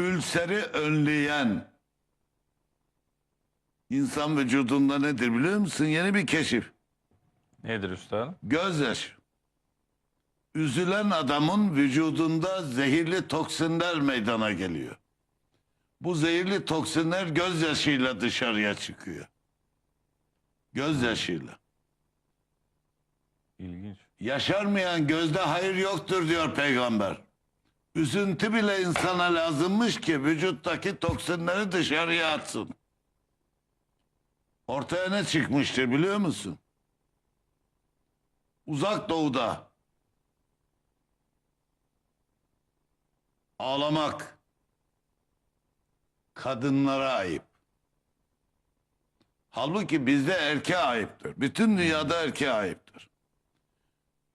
ülseri önleyen insan vücudunda nedir biliyor musun? Yeni bir keşif. Nedir üstad? Gözyaşı. Üzülen adamın vücudunda zehirli toksinler meydana geliyor. Bu zehirli toksinler gözyaşıyla dışarıya çıkıyor. Gözyaşıyla. İlginç. Yaşarmayan gözde hayır yoktur diyor peygamber. Üzüntü bile insana lazımmış ki vücuttaki toksinleri dışarıya atsın. Ortaya ne çıkmıştır biliyor musun? Uzak doğuda ağlamak kadınlara ayıp. Halbuki bizde erkeğe ayıptır. Bütün dünyada erkeğe ayıptır.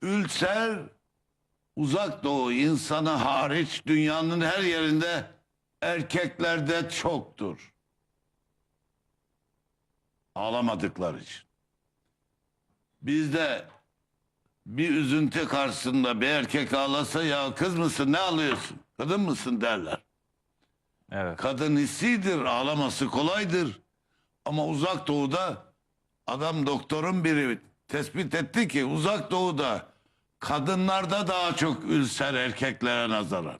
Ülser uzak doğu insanı hariç dünyanın her yerinde erkeklerde çoktur. Ağlamadıkları için. Bizde bir üzüntü karşısında bir erkek ağlasa ya kız mısın ne ağlıyorsun? Kadın mısın derler. Evet. Kadın hissidir, ağlaması kolaydır. Ama uzak doğuda adam doktorun biri tespit etti ki uzak doğuda kadınlarda daha çok ülser erkeklere nazaran.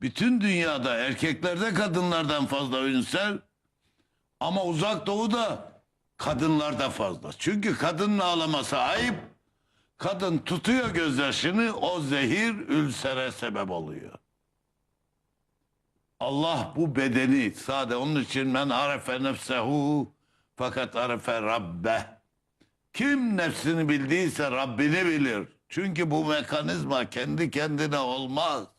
Bütün dünyada erkeklerde kadınlardan fazla ülser ama uzak doğuda kadınlarda fazla. Çünkü kadının ağlaması ayıp. Kadın tutuyor gözyaşını o zehir ülsere sebep oluyor. Allah bu bedeni sade onun için men arefe nefsehu fakat arefe rabbe. Kim nefsini bildiyse Rabbini bilir. Çünkü bu mekanizma kendi kendine olmaz.